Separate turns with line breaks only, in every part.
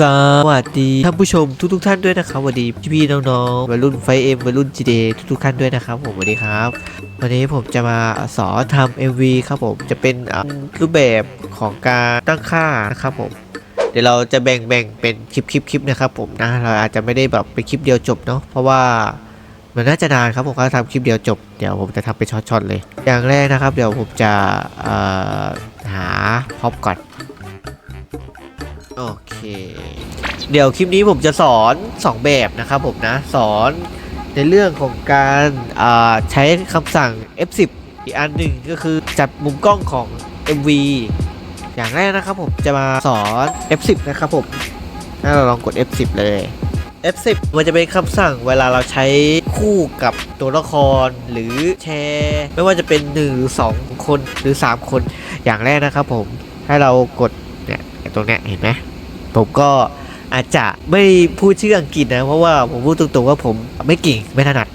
สวัสดีท่านผู้ชมทุกๆท่านด้วยนะครับสวัสดีพี่ๆน้องๆวัยรุ่นไฟเอ็มวัยรุ่น GD ทุกๆท่านด้วยนะครับผมสวัสดีครับ วันนี้ผมจะมาสอนทำ MV ครับผมจะเป็นรูปแบบของการตั้งค่านะครับผมเดี๋ยวเราจะแบ่งแบ่งเป็นคลิปคลิปคลิปนะครับผมนะเราอาจจะไม่ได้แบบเป็นคลิปเดียวจบเนาะเพราะว่ามันน่าจะนานครับผมก็ทำคลิปเดียวจบเดี๋ยวผมจะทำเป็นช็อตๆเลย อย่างแรกนะครับ เดี๋ยวผมจะหาพ็อพก่อน โอเค เดี๋ยวคลิปนี้ผมจะสอน 2 แบบนะครับผมนะ สอนในเรื่องของการใช้คำสั่ง F10 อีกอันหนึ่งก็คือจัดมุมกล้องของ MV อย่างแรกนะครับผมจะมาสอน F10 นะครับผมถ้าเราลองกด F10 เลย F10 มันจะเป็นคำสั่งเวลาเราใช้คู่กับตัวละครหรือแชร์ ไม่ว่าจะเป็น1หรือ2คนหรือ 3 คนอย่างแรกนะครับผมให้เรากด ตรงเนี้ยเห็นไหมผมก็อาจจะไม่พูดชื่ออังกฤษนะ เพราะว่าผมพูดตรงๆว่าผมไม่เก่งไม่ถนัด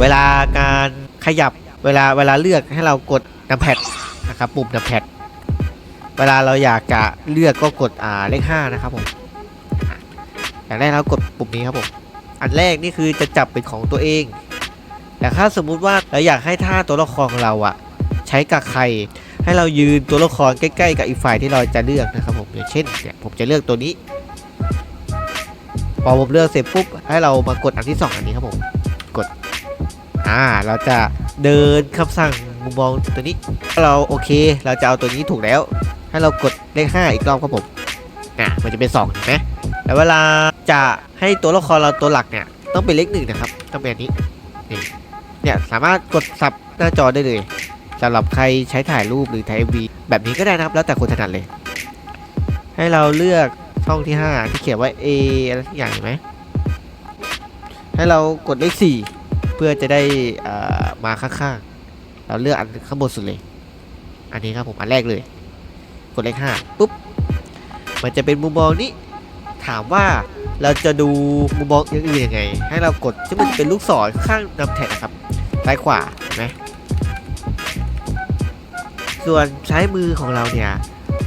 เวลาการขยับเวลาเวลาเลือกให้เรากดนัมแพดนะครับปุ่มนัมแพดเวลาเราอยากจะเลือกก็กดอ่าเลข5นะครับผมอะอย่างแรกเรากดปุ่มนี้ครับผมอันแรกนี่คือจะจับเป็นของตัวเอง แต่ถ้าสมมุติว่าเราอยากให้ท่าตัวละครของเราอะใช้กับใคร ให้เรายืนตัวละครใกล้ ๆ กับอีกฝ่ายที่เราจะเลือกนะครับผมอย่างเช่นเนี่ยผมจะเลือกตัวนี้ พอผมเลือกเสร็จปุ๊บให้เรามากดอันที่สองอันนี้ครับผมกดอ่าเราจะเดินคำสั่งมุมมองตัวนี้ถ้าเราโอเค เราจะเอาตัวนี้ถูกแล้ว ให้เรากดเลขห้าอีกรอบครับผมอะมันจะเป็นสองเห็นไหมแล้วเวลาจะให้ตัวละครเราตัวหลักเนี่ยต้องเป็นเลขหนึ่งนะครับต้องเป็นอันนี้นี่เนี่ยสามารถกดสับหน้าจอได้เลย สำหรับใครใช้ถ่ายรูปหรือถ่าย MV แบบนี้ก็ได้นะครับ แล้วแต่คนถนัดเลย ให้เราเลือกช่องที่ 5 ที่เขียนว่า A อะไรทุกอย่างไหมให้เรากดเลข4เพื่อจะได้อ่อมาข้างๆ เราเลือกอันข้างบนสุดเลย อันนี้ครับผมอันแรกเลย กดเลข5ปุ๊บ มันจะเป็นมุมมองนี้ ถามว่าเราจะดูมุมมองอื่นๆยังไง ให้เรากดที่มันเป็นลูกศรข้างนำแท็กนะครับซ้ายขวาเห็นไหม ส่วนใช้มือของเราเนี่ย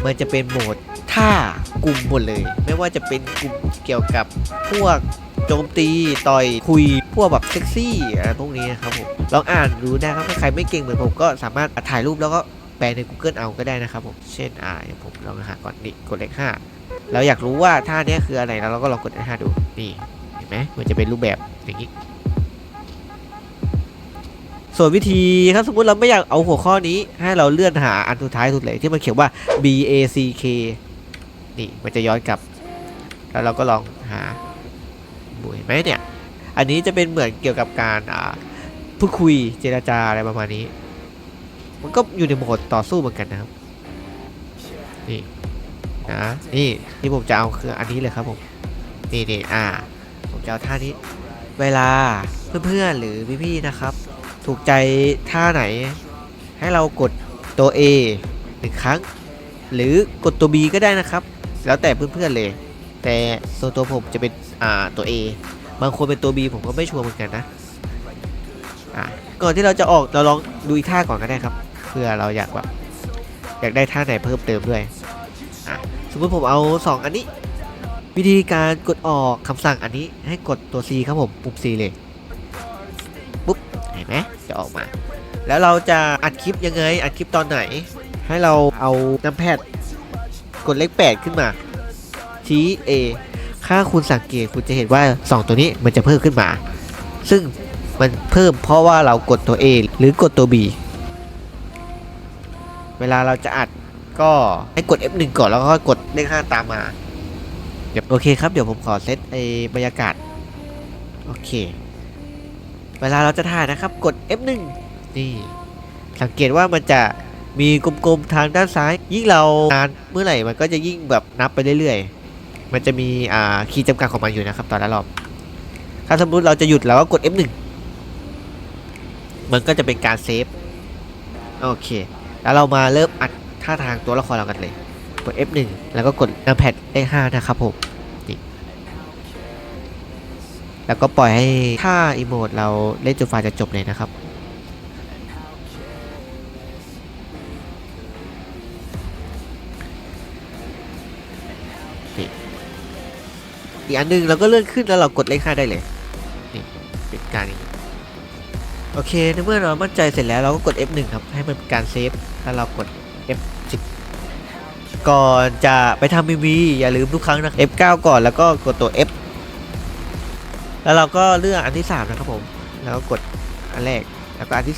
มันจะเป็นโหมดท่ากลุ่มหมดเลย ไม่ว่าจะเป็นกลุ่มเกี่ยวกับพวกโจมตีต่อยคุยพวกแบบเซ็กซี่อะไรพวกนี้นะครับผมลองอ่านดูนะครับถ้าใครไม่เก่งเหมือนผมก็สามารถถ่ายรูปแล้วก็แปลใน Google เอาก็ได้นะครับผมเช่นอ่าผมลองหาก่อนนี่กดเลขห้าเราอยากรู้ว่าท่าเนี้ยคืออะไรแล้วเราก็ลองกดเลขห้าดูนี่เห็นไหมมันจะเป็นรูปแบบอย่างนี้ ส่วนวิธีถ้าสมมติเราไม่อยากเอาหัวข้อนี้ ให้เราเลื่อนหาอันสุดท้ายสุดเลยที่มันเขียนว่า B A C K นี่มันจะย้อนกลับ แล้วเราก็ลองหาดูเห็นไหมเนี่ย อันนี้จะเป็นเหมือนเกี่ยวกับการอ่าพูดคุยเจรจาอะไรประมาณนี้ มันก็อยู่ในโหมดต่อสู้เหมือนกันนะครับ นี่นะนี่ที่ผมจะเอาคืออันนี้เลยครับผมนี่นี่อ่า ผมจะเอาท่านี้ เวลาเพื่อนๆหรือพี่ๆนะครับ ถูกใจท่าไหน ให้เรากดตัว A หนึ่งครั้ง หรือกดตัว B ก็ได้นะครับ แล้วแต่เพื่อนๆเลย แต่ส่วนตัวผมจะเป็นอ่าตัว A บางคนเป็นตัว B ผมก็ไม่ชัวร์เหมือนกันนะอะก่อนที่เราจะออกเราลองดูอีกท่าก่อนก็ได้ครับ เพื่อเราอยากแบบอยากได้ท่าไหนเพิ่มเติมด้วยอะสมมติผมเอา 2 อันนี้ วิธีการกดออกคำสั่งอันนี้ให้กดตัว C ครับผมปุ่ม C เลย นไหมจะออกมา แล้วเราจะอัดคลิปยังไง อัดคลิปตอนไหน ให้เราเอาน้ำแพดกดเลข 8 ขึ้นมาชี้ A ถ้าคุณสังเกตคุณจะเห็นว่า 2 ตัวนี้มันจะเพิ่มขึ้นมา ซึ่งมันเพิ่มเพราะว่าเรากดตัว A หรือกดตัว B เวลาเราจะอัดก็ให้กด F1 ก่อนแล้วก็กดเลข5ตามมาเดี๋ยวโอเคครับ เดี๋ยวผมขอเซตไอบรรยากาศ โอเค เวลาเราจะถ่ายนะครับกด F1 นี่สังเกตว่ามันจะมีกลมๆทางด้านซ้าย ยิ่งเรานานเมื่อไหร่มันก็จะยิ่งแบบนับไปเรื่อยๆ มันจะมีอ่าขีดจำกัดของมันอยู่นะครับตอนละรอบ ถ้าสมมติเราจะหยุดเราก็กด F1 มันก็จะเป็นการเซฟโอเค แล้วเรามาเริ่มอัดท่าทางตัวละครเรากันเลย กด F1 แล้วก็กดนัมแพดเลข5นะครับผม แล้วก็ปล่อยให้ท่าอีโมดเราเล่นจนฟ้าจะจบเลยนะครับอีกอันหนึงเราก็เลื่อนขึ้นแล้วเรากดเลขห้าได้เลยนี่เป็นการอย่างนี้โอเคในเมื่อเรามั่นใจเสร็จแล้วเราก็กด F1 ครับ ให้มันเป็นการเซฟแล้วเรากด F10 ก่อนจะไปทำมีวีอย่าลืมทุกครั้งนะ F9 ก่อนแล้วก็กดตัว F แล้วเราก็เลือกอันที่ 3 นะครับผม แล้วกดอันแรก แล้วก็อันที่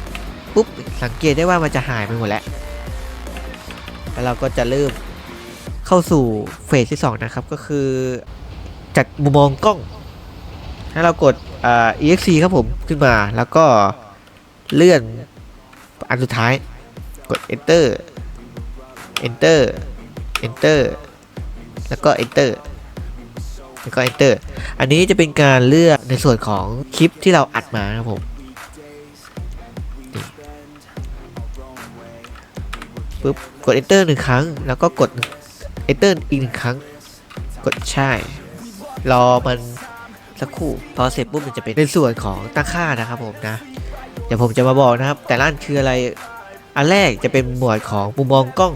2 ปุ๊บ สังเกตได้ว่ามันจะหายไปหมดแล้ว แล้วเราก็จะเริ่มเข้าสู่เฟสที่ 2 นะครับ ก็คือจากมุมมองกล้อง ให้เรากดเอ่า exe ครับผมขึ้นมา แล้วก็เลื่อนอันสุดท้าย กด enter enter enter แล้วก็ enter แล้วก็ enter อันนี้จะเป็นการเลือกในส่วนของคลิปที่เราอัดมาครับผมปุ๊บกด enter หนึ่งครั้ง แล้วก็กด enter อีกหนึ่งครั้ง กดใช่ รอมันสักครู่ พอเสร็จปุ๊บมันจะเป็นในส่วนของตั้งค่านะครับผมนะ เดี๋ยวผมจะมาบอกนะครับ แต่ละอันคืออะไร อันแรกจะเป็นหมวดของมุมมองกล้อง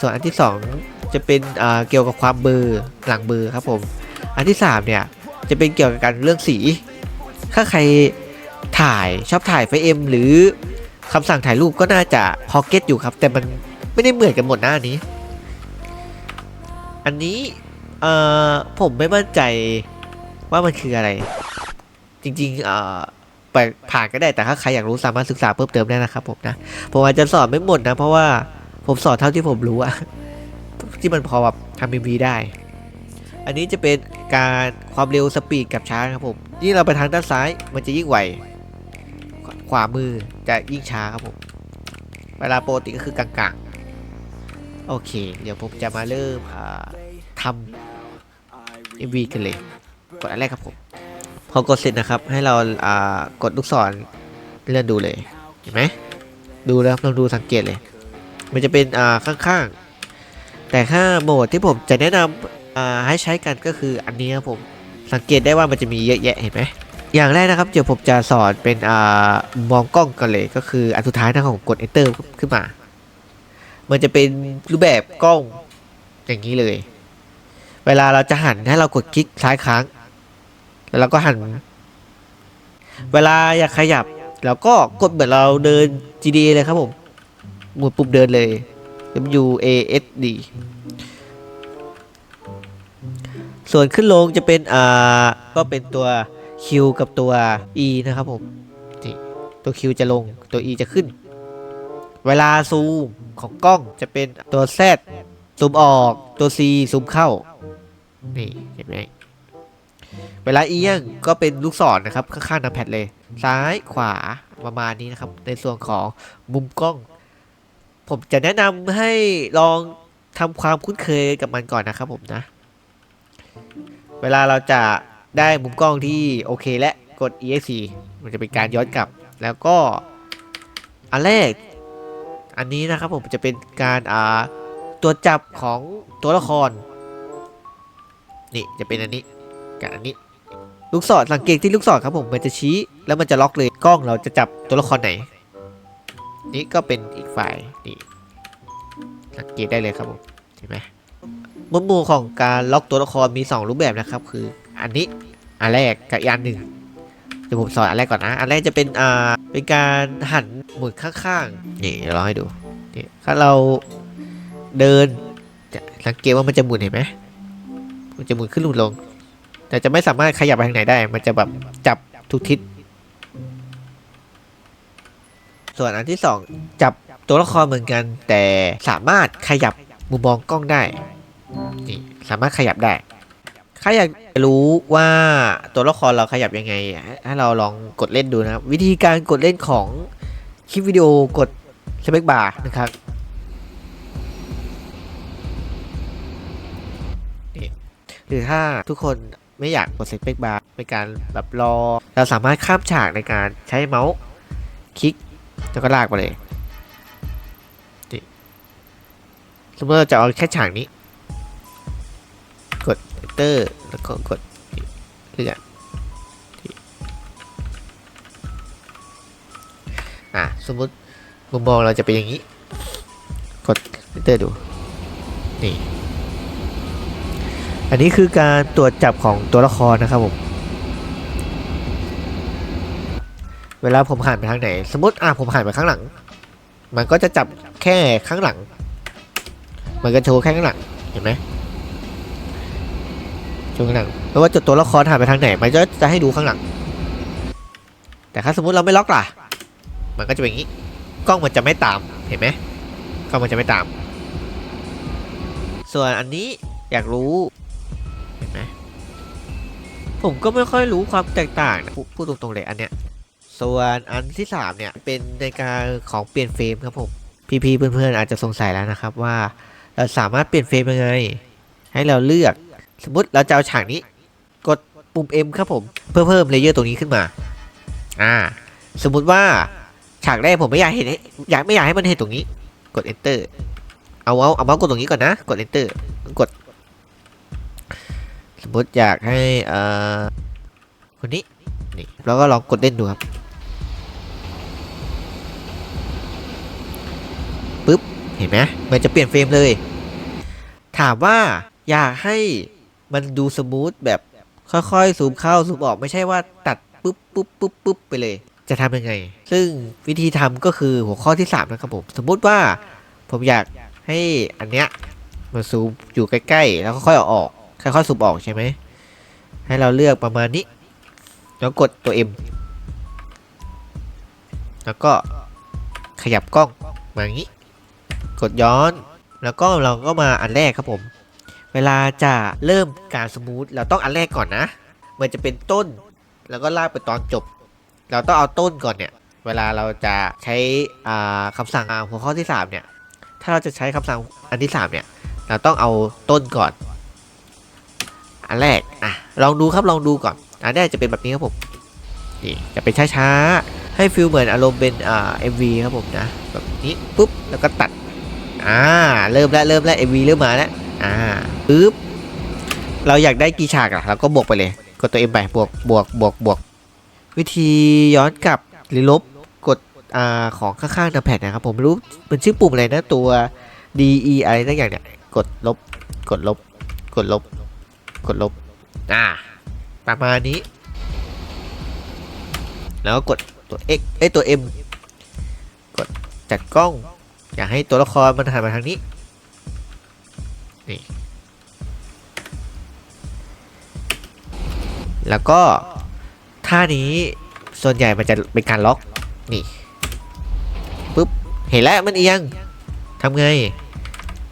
ส่วนอันที่สองจะเป็นเกี่ยวกับความเบอร์หลังเบอร์ครับผม อันที่สามเนี่ย จะเป็นเกี่ยวกับการเรื่องสี ถ้าใครถ่ายชอบถ่ายไฟเอ็มหรือคำสั่งถ่ายรูปก็น่าจะพอเก็ตอยู่ครับ แต่มันไม่ได้เหมือนกันหมดหน้านี้ อันนี้เอ่อผมไม่มั่นใจว่ามันคืออะไร จริงๆเอ่อไปผ่านก็ได้แต่ถ้าใครอยากรู้สามารถศึกษาเพิ่มเติมได้นะครับผมนะผมอาจจะสอนไม่หมดนะ เพราะว่าผมสอนเท่าที่ผมรู้อะที่มันพอแบบทำมีวีได้ อันนี้จะเป็นการความเร็วสปีดกับช้าครับผมยิ่งเราไปทางด้านซ้ายมันจะยิ่งไวขวขวามือจะยิ่งช้าครับผมเวลาปกติก็คือกลางๆโอเค เดี๋ยวผมจะมาเริ่มอ่าทำ MV กันเลย กดอันแรกครับผมพอกดเสร็จนะครับ ให้เราากดลูกศรเลื่อนดูเลยเห็นไหมดูแล้วลองดูสังเกตเลย มันจะเป็นข้างๆแต่ถ้าโหมดที่ผมจะแนะนำ อ่าให้ใช้กันก็คืออันนี้ครับผมสังเกตได้ว่ามันจะมีเยอะแยะเห็นไหมอย่างแรกนะครับเดี๋ยวผมจะสอนเป็นอ่ามองกล้องกันเลยก็คืออันสุดท้ายนะผมกด enter ขึ้นมา มันจะเป็นรูปแบบกล้องอย่างนี้เลย เวลาเราจะหันให้เรากดคลิกซ้ายค้าง แล้วเราก็หัน เวลาอยากขยับเราก็กดเหมือนเราเดิน GDA เลยครับผมหมุนปุ่มเดินเลย W A S D ส่วนขึ้นลงจะเป็นอ่าก็เป็นตัว Q กับตัว E นะครับผมนี่ตัว Q จะลงตัว E จะขึ้น เวลาซูมของกล้องจะเป็นตัว Z ซูมออกตัว C ซูมเข้านี่เห็นไหมเวลาเอียงก็เป็นลูกศรนะครับ ข้างๆน้ำแพดเลย ซ้ายขวาประมาณนี้นะครับ ในส่วนของมุมกล้อง ผมจะแนะนำให้ลองทำความคุ้นเคยกับมันก่อนนะครับผมนะ เวลาเราจะได้มุมกล้องที่โอเคและกด exe มันจะเป็นการย้อนกลับ แล้วก็อันแรก อันนี้นะครับผมจะเป็นการอ่าตัวจับของตัวละคร นี่จะเป็นอันนี้กับอันนี้ ลูกศรสังเกตที่ลูกศรครับผมมันจะชี้แล้วมันจะล็อกเลยกล้องเราจะจับตัวละครไหน นี่ก็เป็นอีกฝ่ายนี่สังเกตได้เลยครับผมเห็นไหม มุมมูของการล็อกตัวละครมี 2 รูปแบบนะครับ คืออันนี้อันแรกกับอีกอันหนึ่งเดี๋ยวผมสอนอันแรกก่อนนะ อันแรกจะเป็นอ่าเป็นการหันหมุนข้างๆนี่เดี๋ยวเราให้ดูนี่ถ้าเราเดินจะสังเกตว่ามันจะหมุนเห็นไหมมันจะหมุนขึ้นหลุดลง แต่จะไม่สามารถขยับไปทางไหนได้ มันจะแบบจับทุกทิศส่วนอันที่สองจับตัวละครเหมือนกัน แต่สามารถขยับมุมมองกล้องได้ นี่สามารถขยับได้ถ้าอยากรู้ว่าตัวละครเราขยับยังไงให้เราลองกดเล่นดูนะครับ วิธีการกดเล่นของคลิปวิดีโอกดสเปคบาร์นะครับหรือถ้าทุกคนไม่อยากกดสเปคบาร์ในการแบบรอ เราสามารถข้ามฉากในการใช้เมาส์คลิกแล้วก็ลากไปเลยนี่สมมติเราจะเอาแค่ฉากนี้ กด enter แล้วก็กดเลื่อนอะสมมติมุมมองเราจะเป็นอย่างนี้ กด enter ดู นี่ อันนี้คือการตรวจจับของตัวละครนะครับผม เวลาผมหันไปทางไหน สมมติอะผมหันไปข้างหลัง มันก็จะจับแค่ข้างหลัง มันก็โชว์แค่ข้างหลัง เห็นไหม โชว์ข้างหลังไม่ว่าจะตัวละครหันไปทางไหนมันก็จะให้ดูข้างหลัง แต่ถ้าสมมติเราไม่ล็อกล่ะ มันก็จะเป็นอย่างนี้ กล้องมันจะไม่ตามเห็นไหมกล้องมันจะไม่ตาม ส่วนอันนี้อยากรู้เห็นไหมผมก็ไม่ค่อยรู้ความแตกต่างนะพูพูดตรงๆเลยอันเนี้ยส่วนอันที่ 3 เนี่ย เป็นในการของเปลี่ยนเฟรมครับผม พี่ๆเพื่อนๆอาจจะสงสัยแล้วนะครับว่าเราสามารถเปลี่ยนเฟรมยังไง ให้เราเลือก สมมติเราจะเอาฉากนี้ กดปุ่ม M ครับผม เพื่อเพิ่มเลเยอร์ตรงนี้ขึ้นมา อ่า สมมุติว่าฉากแรกผมไม่อยากเห็นอยากไม่อยากให้มันเห็นตรงนี้ กด enter เอาเอาเอาเมาส์กดตรงนี้ก่อนนะ กด enter กด สมมติอยากให้เอ่อคนนี้นี่แล้วก็ลองกดเล่นดูครับปึ๊บเห็นไหมมันจะเปลี่ยนเฟรมเลย ถามว่าอยากให้ มันดูสมูทแบบค่อยๆ ซูมเข้าซูมออกไม่ใช่ว่าตัดปุ๊บปุ๊บปุ๊บปุ๊บไปเลย จะทำยังไง ซึ่งวิธีทำก็คือหัวข้อที่ 3 นะครับผม สมมุติว่าผมอยากให้อันเนี้ยมันซูมอยู่ใกล้ๆ แล้วค่อยเอออกค่อยๆซูมออกใช่ไหม ให้เราเลือกประมาณนี้ แล้วกดตัว M แล้วก็ขยับกล้องมาอย่างนี้ กดย้อน แล้วก็เราก็มาอันแรกครับผม เวลาจะเริ่มการสมูทเราต้องอันแรกก่อนนะ มันจะเป็นต้นแล้วก็ลากไปตอนจบ เราต้องเอาต้นก่อนเนี่ย เวลาเราจะใช้อ่าคำสั่งหัวข้อที่ 3 เนี่ย ถ้าเราจะใช้คำสั่งอันที่ 3 เนี่ย เราต้องเอาต้นก่อน อันแรกอะลองดูครับลองดูก่อน อันแรกจะเป็นแบบนี้ครับผมนี่จะเป็นช้าๆ ให้ฟิลเหมือนอารมณ์เป็นอ่า MV ครับผมนะแบบนี้ปุ๊บแล้วก็ตัดอ่าเริ่มแล้วเริ่มแล้ว MV เริ่มมาแล้ว อ่าปึ๊บเราอยากได้กี่ฉากอะเราก็บวกไปเลย กดตัว M ไปบวกบวกบวกบวก วิธีย้อนกลับหรือลบกดอ่าของข้างๆดับแพดนะครับ ผมไม่รู้มันชื่อปุ่มอะไรนะตัว D E อะไรสักอย่างเนี่ยกดลบ กดลบ กดลบ กดลบ อ่า ประมาณนี้ แล้วก็กดตัว X เอ้ยตัว M กดจัดกล้อง อยากให้ตัวละครมันหันมาทางนี้ นี่แล้วก็ท่านี้ส่วนใหญ่มันจะเป็นการล็อกนี่ปุ๊บเห็นแล้วมันเอียงทำไง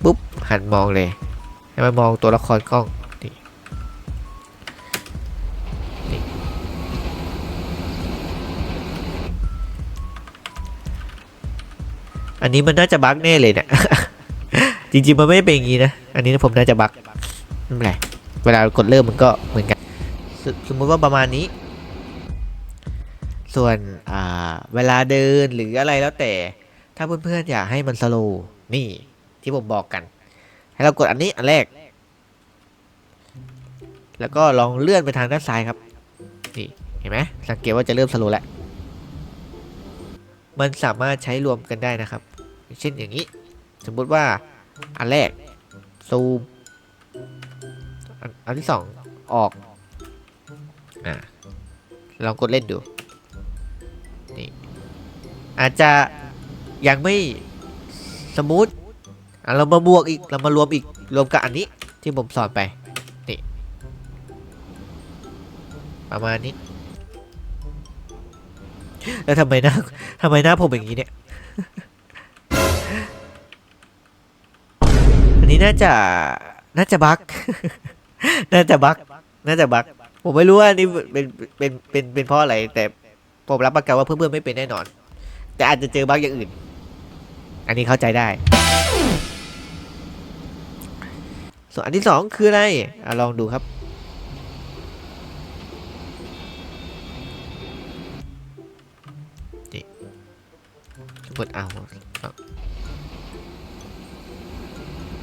ปุ๊บหันมองเลย ให้มันมองตัวละครกล้องนี่นี่อันนี้มันน่าจะบั๊กแน่เลยเนี่ย จริงๆมันไม่ได้เป็นอย่างนี้นะ อันนี้ผมน่าจะบักไม่เป็นไรเวลากดเริ่มมันก็เหมือนกันสสมมุติว่าประมาณนี้ ส่วนอ่าเวลาเดินหรืออะไรแล้วแต่ ถ้าเพื่อนๆอยากให้มันสโลว์นี่ที่ผมบอกกัน ให้เรากดอันนี้อันแรก แล้วก็ลองเลื่อนไปทางด้านซ้ายครับ นี่เห็นไหมสังเกตว่าจะเริ่มสโลว์แล้ว มันสามารถใช้รวมกันได้นะครับ เช่นอย่างนี้ สมมุติว่า อันแรก ซูม อันที่สองออก อ่าลองกดเล่นดู นี่ อาจจะยังไม่สมูทอะเรามาบวกอีก เรามารวมอีก รวมกับอันนี้ที่ผมสอนไป นี่ ประมาณนี้ แล้วทำไมหน้าทำไมหน้าผมอย่างนี้เนี่ย อันนี้น่าจะน่าจะบั๊กน่าจะบั๊กน่าจะบั๊กผมไม่รู้ว่านี่เป็นเป็นเป็นเป็นเพราะอะไร แต่ผมรับประกันว่าเพื่อนๆไม่เป็นแน่นอน แต่อาจจะเจอบั๊กอย่างอื่น อันนี้เข้าใจได้ ส่วนอันที่สองคืออะไรอลองดูครับสมมติเอาเอา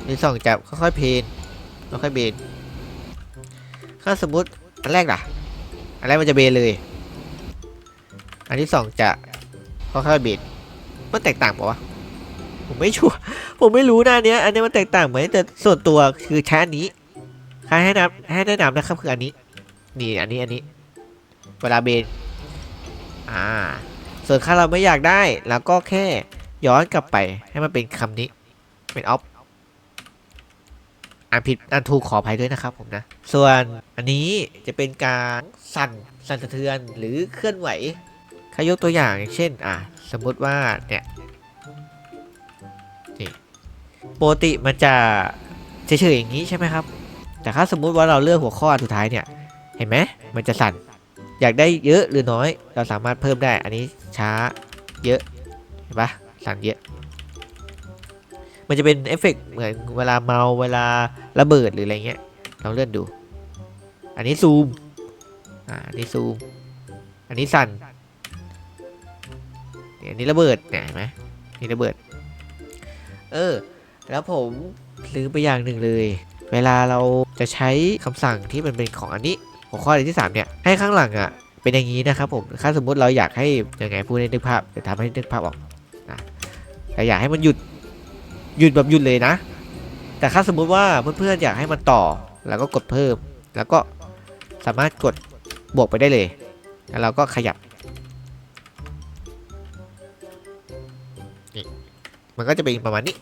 นี่สองจะค่อยๆเพนค่อยๆเบนถ้าสมมติอันแรกล่ะ อันแรกมันจะเบนเลย อันที่สองจะค่อยๆเบนมันแตกต่างปะวะผมไม่ชัวร์ผมไม่รู้นะเนี้ย อันเนี้ยมันแตกต่างไหมแต่ส่วนตัวคือใช้อันนี้ใครให้นำให้แนะนำนะครับคืออันนี้ นี่อันนี้อันนี้ เวลาเบนอ่า ส่วนถ้าเราไม่อยากได้เราก็แค่ย้อนกลับไปให้มันเป็นคำนี้เป็นออฟ อ่านผิดอ่านถูกขออภัยด้วยนะครับผมนะ ส่วนอันนี้จะเป็นการสั่นสั่นสะเทือนหรือเคลื่อนไหวถ้ายกตัวอย่างอย่างเช่น อะ สมมุติว่าเนี่ยนี่ปกติมันจะเฉยๆอย่างนี้ใช่ไหมครับ แต่ถ้าสมมุติว่าเราเลือกหัวข้อสุดท้ายเนี่ย เห็นไหมมันจะสั่น อยากได้เยอะหรือน้อย เราสามารถเพิ่มได้ อันนี้ช้าเยอะ เห็นปะสั่นเยอะ มันจะเป็นเอฟเฟกต์เหมือนเวลาเมาเวลาระเบิดหรืออะไรเงี้ยลองเลื่อนดู อันนี้ซูมอ่าอันนี้ซูม อันนี้สั่นเนี่ยอันนี้ระเบิดเนี่ยเห็นไหมนี่ระเบิด เออ แล้วผมลืมไปอย่างหนึ่งเลย เวลาเราจะใช้คำสั่งที่มันเป็นของอันนี้หัวข้อที่ 3 เนี่ยให้ข้างหลังอะเป็นอย่างนี้นะครับผมถ้าสมมุติเราอยากให้ยังไงพูดให้นึกภาพจะทำให้นึกภาพออกนะแต่อยากให้มันหยุด หยุดแบบหยุดเลยนะ แต่ถ้าสมมุติว่าเพื่อนๆอยากให้มันต่อแล้วก็กดเพิ่ม แล้วก็สามารถกดบวกไปได้เลย แล้วเราก็ขยับนี่มันก็จะเป็นประมาณนี้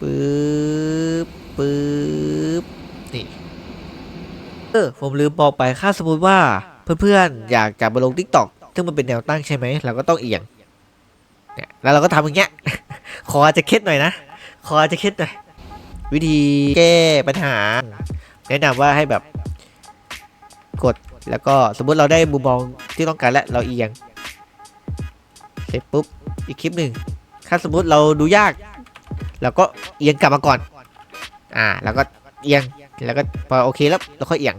ปึ๊บปึ๊บนี่เออผมลืมบอกไปค่าสมมติว่าเพื่อนๆอยากจะมาลง t ิ k t o k ซึ่งมันเป็นแนวตั้งใช่ไหมเราก็ต้องเอียงเนี่ยแล้วเราก็ทำอย่างเงี้ย ขอจะเคล็ดหน่อยนะขอจะเคล็ดหน่อยวิธีแก้ปัญหา แนะนำว่าให้แบบกดแล้วก็สมมุติเราได้มุมมองที่ต้องการแล้วเราเอียงเสร็จปุ๊บอีกคลิปหนึ่งถ้าสมมุติเราดูยากเราก็เอียงกลับมาก่อน อ่า แล้วก็เอียงแล้วก็พอโอเคแล้วเราค่อยเอียง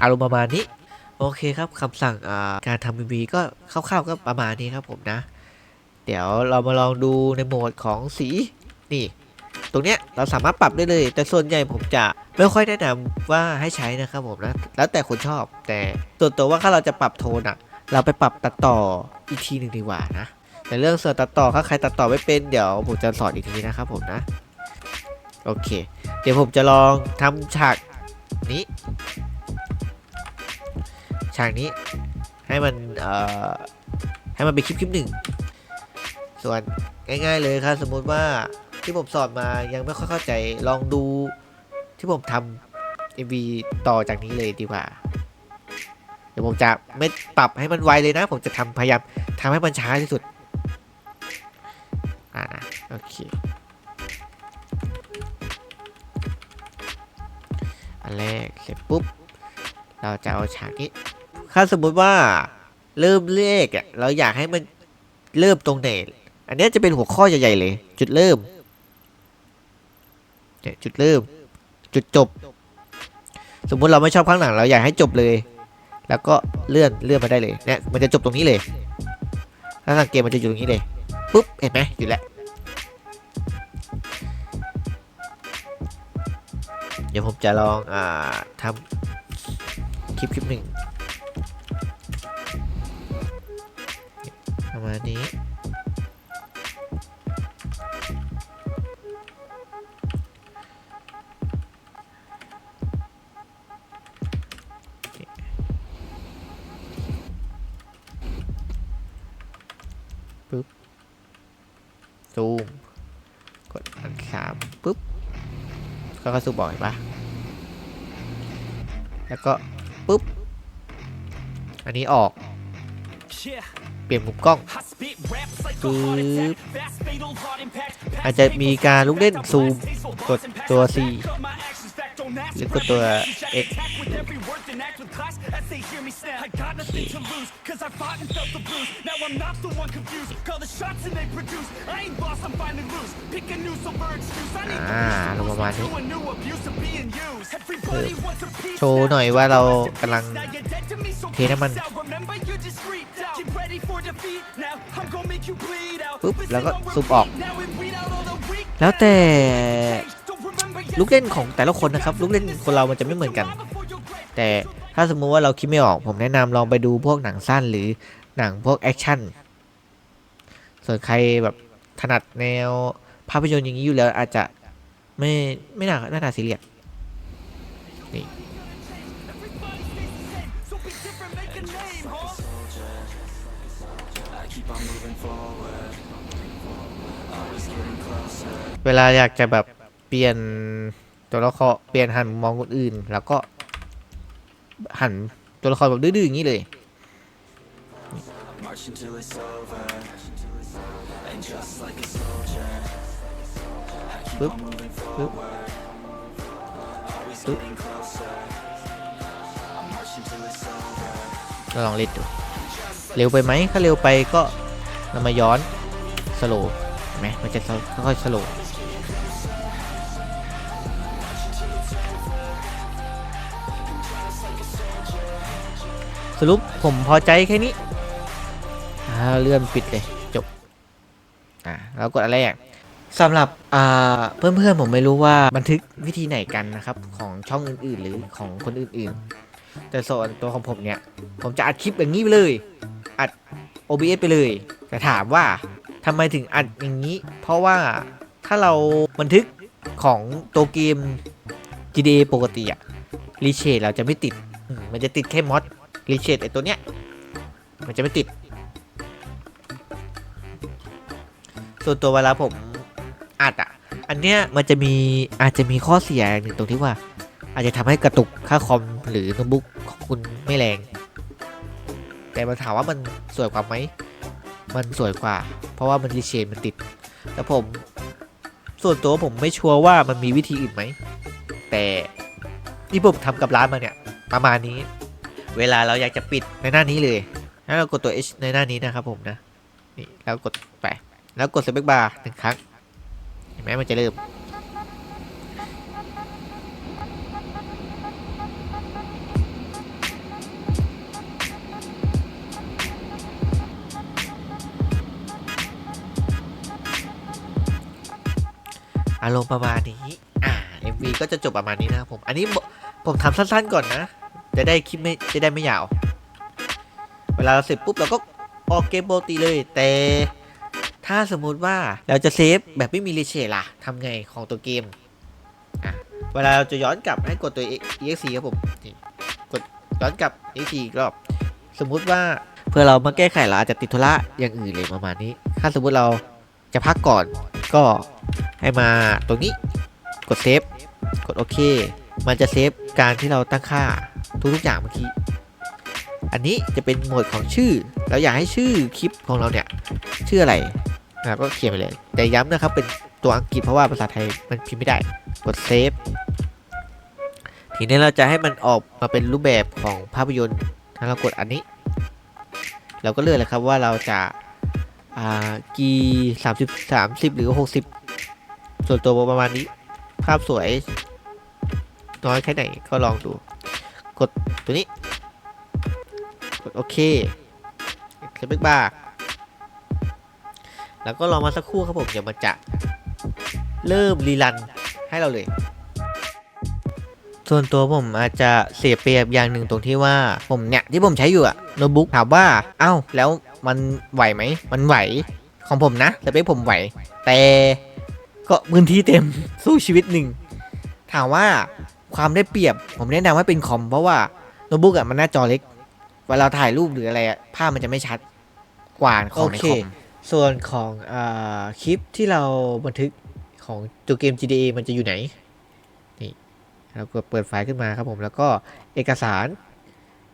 อารมณ์ประมาณนี้ โอเคครับคำสั่งการทำวีก็คร่าวๆก็ประมาณนี้ครับผมนะ เดี๋ยวเรามาลองดูในโหมดของสีนี่ตรงเนี้ยเราสามารถปรับได้เลย แต่ส่วนใหญ่ผมจะไม่ค่อยแนะนำว่าให้ใช้นะครับผมนะแล้วแต่คนชอบ แต่ส่วนตัวว่าถ้าเราจะปรับโทนอะเราไปปรับตัดต่ออีกทีหนึ่งดีกว่านะแต่เรื่องส่วนตัดต่อถ้าใครตัดต่อไม่เป็นเดี๋ยวผมจะสอนอีกทีนะครับผมนะโอเค เดี๋ยวผมจะลองทำฉากนี้ฉากนี้ให้มันเอ่อให้มันเป็นคลิปคลิปหนึ่ง ส่วนง่าย ๆ เลยครับสมมุติว่าที่ผมสอนมายังไม่ค่อยเข้าใจลองดูที่ผมทำ MV ต่อจากนี้เลยดีกว่า เดี๋ยวผมจะไม่ปรับให้มันไวเลยนะ ผมจะทำพยายามทำให้มันช้าที่สุด อ่าโอเคอันแรกเสร็จปุ๊บ เราจะเอาฉากนี้ ถ้าสมมุติว่าเริ่มเลขอะเราอยากให้มันเริ่มตรงไหน อันนี้จะเป็นหัวข้อใหญ่ๆเลย จุดเริ่มจุดเริ่ม จุดจบ สมมุติเราไม่ชอบข้างหลังเราอยากให้จบเลย แล้วก็เลื่อนเลื่อนมาได้เลยเนี่ยมันจะจบตรงนี้เลยถ้าสังเกตมันจะอยู่ตรงนี้เลยปุ๊บเห็นไหมอยู่แล้วเดี๋ยวผมจะลองอ่าทำคลิปคลิปหนึ่งประมาณนี้ ซูม กดอันสามปุ๊บ ก็เข้าสู่บอยปะแล้วก็ปุ๊บ อันนี้ออก เปลี่ยนมุมกล้อง
ปึ๊บ
อาจจะมีการลุกเล่นซูม กดตัว C หรือกดตัว X อ่าลงประมาณนี้โชว์หน่อยว่าเรากำลังเทน้ำมันปุ๊บแล้วก็ซูมออก แล้วแต่ ลูกเล่นของแต่ละคนนะครับลูกเล่นคนเรามันจะไม่เหมือนกัน แต่ถ้าสมมุติว่าเราคิดไม่ออก ผมแนะนำลองไปดูพวกหนังสั้นหรือหนังพวกแอคชั่นส่วนใครแบบถนัดแนวภาพยนตร์อย่างนี้อยู่แล้วอาจจะไม่ไม่น่าน่าตาซีเรียสนี่เวลาอยากจะแบบ ลี่ยนตัวละครเปลี่ยนหันมองคนอื่น แล้วก็หันตัวละครแบบดื้อๆอย่างนี้เลย
March until it's over. And just like a soldier, I keep
ปึ๊บ
on moving
ปึ๊บ
forward. Always getting closer. I march until it's over.
เราลองเล่นดูเร็วไปไหมถ้าเร็วไปก็เรามาย้อนสโลว์ไหมมันจะค่อยๆสโลว์ รุปผมพอใจแค่นี้เลื่อนปิดเลยจบอ่าแล้วกดอะไรอะสำหรับเพื่อนๆผมไม่รู้ว่าบันทึกวิธีไหนกันนะครับ ของช่องอื่นๆ หรือของคนอื่นๆ แต่ส่วนตัวของผมเนี่ย ผมจะอัดคลิปอย่างนี้ไปเลย อัด OBS ไปเลยแต่ถามว่าทำไมถึงอัดอย่างนี้ เพราะว่าถ้าเราบันทึกของตัวเกม GTA ปกติอะรีเชดเราจะไม่ติดมมันจะติดแค่มอด รีเชดไอตัวเนี้ย มันจะไม่ติด ส่วนตัวเวลาผมอัดอะ อันเนี้ยมันจะมีอาจจะมีข้อเสียหนึ่งตรงที่ว่า อาจจะทำให้กระตุกค่าคอมหรือโน้ตบุ๊กของคุณไม่แรง แต่มาถามว่ามันสวยกว่าไหม มันสวยกว่า เพราะว่ามันรีเชนมันติด แต่ผม ส่วนตัวผมไม่ชัวร์ว่ามันมีวิธีอื่นไหม แต่ที่ผมทำกับร้านมาเนี่ย ประมาณนี้ เวลาเราอยากจะปิดในหน้านี้เลยแล้วเรากดตัว H ในหน้านี้นะครับผมนะนี่แล้วกดไปแล้วกดสเปคบาร์หนึ่งครั้งเห็นไหมมันจะเริ่มอารมณ์ประมาณนี้ อ่า MV ก็จะจบประมาณนี้นะครับผม อันนี้ผมทำสั้นๆก่อนนะ จะได้คลิปไม่จะได้ไม่ยาว เวลาเราเสร็จปุ๊บเราก็ออกเกมปกติเลย แต่ถ้าสมมุติว่าเราจะเซฟแบบไม่มีรีเชล่ะทำไงของตัวเกมอะเวลาเราจะย้อนกลับให้กดตัว exe ครับผมกดย้อนกลับ exe อีกรอบ สมมุติว่าเพื่อเรามาแก้ไขเราอาจจะติดธุระอย่างอื่นเลยประมาณนี้ ถ้าสมมุติเราจะพักก่อนก็ให้มาตรงนี้กดเซฟ กดโอเค มันจะเซฟการที่เราตั้งค่า ทุกๆอย่างเมื่อกี้ อันนี้จะเป็นหมวดของชื่อ เราอยากให้ชื่อคลิปของเราเนี่ยชื่ออะไรนะครับก็เขียนไปเลย แต่ย้ำนะครับเป็นตัวอังกฤษเพราะว่าภาษาไทยมันพิมพ์ไม่ได้ กดเซฟ ทีนี้เราจะให้มันออกมาเป็นรูปแบบของภาพยนตร์ ถ้าเรากดอันนี้ เราก็เลือกเลยครับว่าเราจะกี่สามสิบสามสิบหรือหกสิบส่วนตัวประมาณนี้ ภาพสวยน้อยแค่ไหนก็ลองดู กดตัวนี้ กดโอเคสเปคบาร์แล้วก็รอมาสักครู่ครับผมเดี๋ยวมันจะเริ่มรีรันให้เราเลย ส่วนตัวผมอาจจะเสียเปรียบอย่างหนึ่งตรงที่ว่าผมเนี่ยที่ผมใช้อยู่อะโน้ตบุ๊กถามว่า เอ้า แล้วมันไหวไหม มันไหวของผมนะสเปคผมไหว แต่ก็พื้นที่เต็มสู้ชีวิตหนึ่ง ถามว่า ความได้เปรียบ ผมแนะนำให้เป็นคอมเพราะว่าโน้ตบุ๊กอะมันหน้าจอเล็ก เวลาเราถ่ายรูปหรืออะไรอะภาพมันจะไม่ชัดกว่าของในคอมส่วนของอาคลิปที่เราบันทึกของตัวเกม GTA มันจะอยู่ไหน นี่เราก็เปิดไฟล์ขึ้นมาครับผมแล้วก็เอกสาร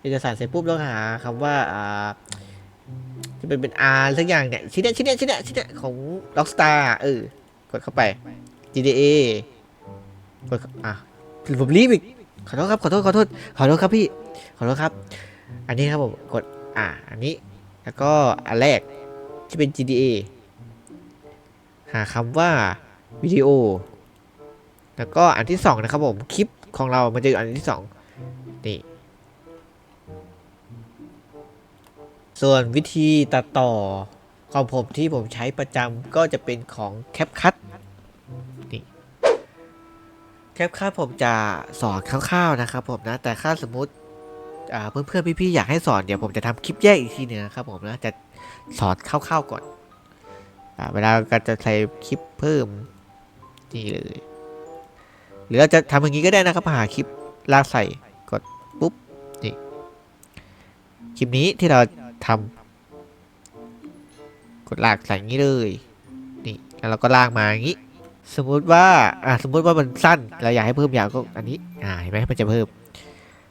เอกสารเสร็จปุ๊บเราหาคำว่าอ่าจะเป็นเป็น R สักอย่างเนี่ยชิ้นเนี้ยชิ้นเนี้ยชิ้นเนี้ยชิ้นเนี้ยของ Rockstar เออกดเข้าไป GTA กดอะ ผมรีบอีก ขอโทษครับ ขอโทษ ขอโทษ ขอโทษครับพี่ ขอโทษครับ อันนี้ครับผม กด อะอันนี้ แล้วก็อันแรกที่เป็น GTA หาคำว่าวิดีโอ แล้วก็อันที่สองนะครับผม คลิปของเรา มันจะอยู่อันที่สองนี่ ส่วนวิธีตัดต่อของผมที่ผมใช้ประจำก็จะเป็นของ CapCut นี่ CapCut ผมจะสอนคร่าวๆนะครับผมนะ แต่ถ้าสมมติเพื่อนๆพี่ๆอยากให้สอนเดี๋ยวผมจะทำคลิปแยกอีกทีหนึงนะครับผมนะจะสอนคร่าวๆก่อนอเวลาการจะใช้คลิปเพิ่มนี่เลย หรือเราจะทำอย่างนี้ก็ได้นะครับหาคลิปลากใส่กดปุ๊บนี่คลิปนี้ที่เราทำกดลากใส่ย่างนี้เลยนี่แล้วเราก็ลากมาอย่างนี้ สมมุติว่าอ่าสมมุติว่ามันสั้นเราอยากให้เพิ่มยาวก็อันนี้อ่าเห็นไหมมันจะเพิ่ม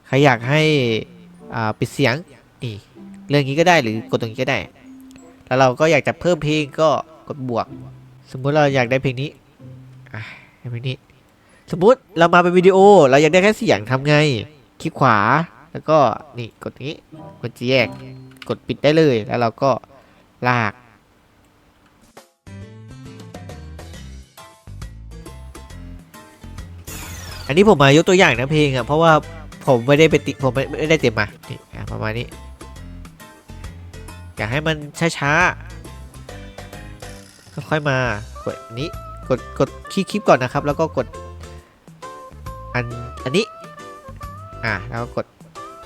ใครอยากให้อ่าปิดเสียงนี่เรื่องนี้ก็ได้หรือกดตรงนี้ก็ได้ แล้วเราก็อยากจะเพิ่มเพลงก็กดบวก สมมุติเราอยากได้เพลงนี้อะเพลงนี้ สมมุติเรามาเป็นวิดีโอ เราอยากได้แค่เสียงทำไง คลิกขวาแล้วก็นี่กดนี้กดแยกกดปิดได้เลยแล้วเราก็ลาก อันนี้ผมมายกตัวอย่างนะเพลงอะเพราะว่าผมไม่ได้ไปติผมไม่ได้เต็มมานี่อะประมาณนี้ อยากให้มันช้าๆค่อยมากดอันนี้กดกดคลิกคลิปก่อนนะครับ แล้วก็กดอันอันนี้อ่าแล้วก็กด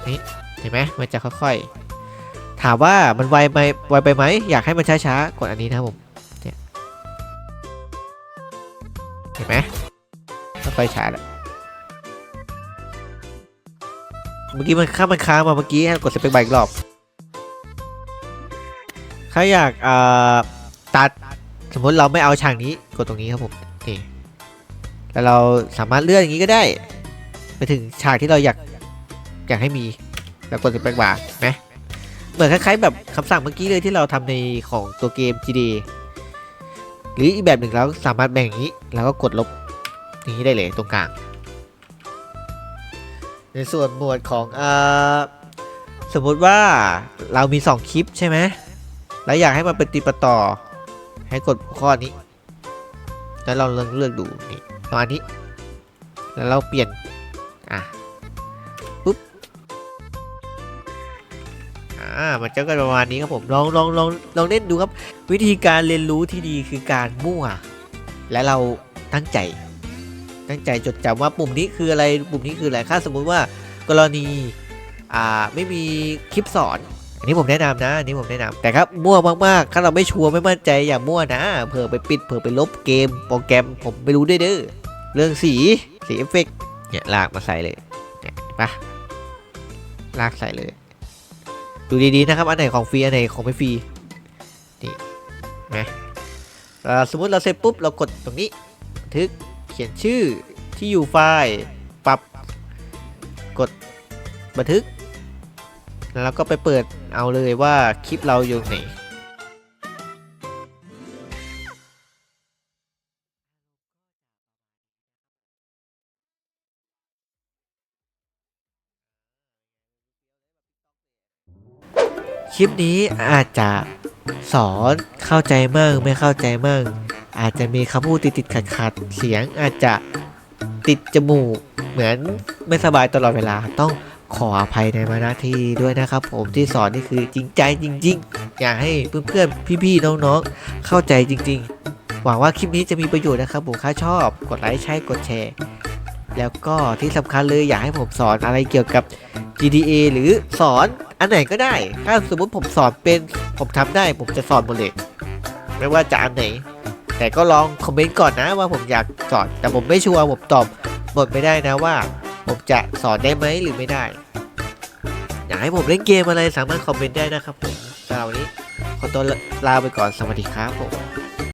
นี้เห็นไหมมันจะค่อยๆ ถามว่ามันไวไหมไวไปไหมอยากให้มันช้าๆกดอันนี้นะผมเนี่ยเห็นไหมค่อยๆช้าแล้ว เมื่อกี้มันข้ามมันค้างมาเมื่อกี้ให้กดสเปคบาร์อีกรอบถ้าอยากอ่าตัดสมมติเราไม่เอาฉากนี้กดตรงนี้ครับผมนี่แล้วเราสามารถเลื่อนอย่างนี้ก็ได้ ไปถึงฉากที่เราอยากอยากให้มีแล้วกดสเปคบาร์ไหมเหมือนคล้ายๆแบบคำสั่งเมื่อกี้เลยที่เราทำในของตัวเกม GD หรืออีกแบบหนึ่งเราสามารถแบ่งอย่างนี้ แล้วก็กดลบอย่างนี้ได้เลยตรงกลาง ในส่วนหมวดของอ่าสมมุติว่าเรามี 2 คลิปใช่ไหมแล้วอยากให้มันเป็นติดปต่อ ให้กดข้อนี้ แล้วเราลองเลือกดูนี่ตอนนี้ แล้วเราเปลี่ยน อะปุ๊บ อ่า มันจะก็ประมาณนี้ครับผม ลองลองลองลองเล่นดูครับ วิธีการเรียนรู้ที่ดีคือการมั่ว และเราตั้งใจ ตั้งใจจดจำว่าปุ่มนี้คืออะไรปุ่มนี้คืออะไรถ้าสมมุติว่ากรณีอ่าไม่มีคลิปสอน อันนี้ผมแนะนำนะอันนี้ผมแนะนำแต่ครับมั่วมากๆถ้าเราไม่ชัวร์ไม่มั่นใจอย่ามั่วนะเผื่อไปปิดเผื่อไปลบเกมโปรแกรมผมไม่รู้ด้วยเด้อเรื่องสีสีเอฟเฟกต์เนี่ยลากมาใส่เลยเนี่ยปะลากใส่เลย ดูดีๆนะครับอันไหนของฟรีอันไหนของไม่ฟรีนี่นไหมเอ่อสมมุติเราเสร็จปุ๊บเรากดตรงนี้บันทึก เขียนชื่อที่อยู่ไฟล์ปรับกดบันทึก แล้วก็ไปเปิดเอาเลยว่าคลิปเราอยู่ไหนคลิปนี้อาจจะสอนเข้าใจมั่งไม่เข้าใจมั่ง อาจจะมีคำพูดติดติดขัดขัดเสียงอาจจะติดจมูก เหมือนไม่สบายตลอดเวลาต้องขออภัยในมาณที่ด้วยนะครับ ผมที่สอนนี่คือจริงใจจริง ๆ อยากให้เพื่อนๆพี่ๆน้องๆ เข้าใจจริง ๆ หวังว่าคลิปนี้จะมีประโยชน์นะครับผมถ้าชอบกดไลค์ใช่กดแชร์ แล้วก็ที่สำคัญเลยอยากให้ผมสอนอะไรเกี่ยวกับ GTA หรือสอนอันไหนก็ได้ ถ้าสมมติผมสอนเป็นผมทำได้ผมจะสอนหมดเลย ไม่ว่าจะอันไหน แต่ก็ลองคอมเมนต์ก่อนนะว่าผมอยากสอนแต่ผมไม่ชัวร์ผมตอบหมดไม่ได้นะว่า ผมจะสอนได้ไหมหรือไม่ได้ อยากให้ผมเล่นเกมอะไรสามารถคอมเมนต์ได้นะครับผมสำหรับวันนี้ขอตัวลาไปก่อนสวัสดีครับผม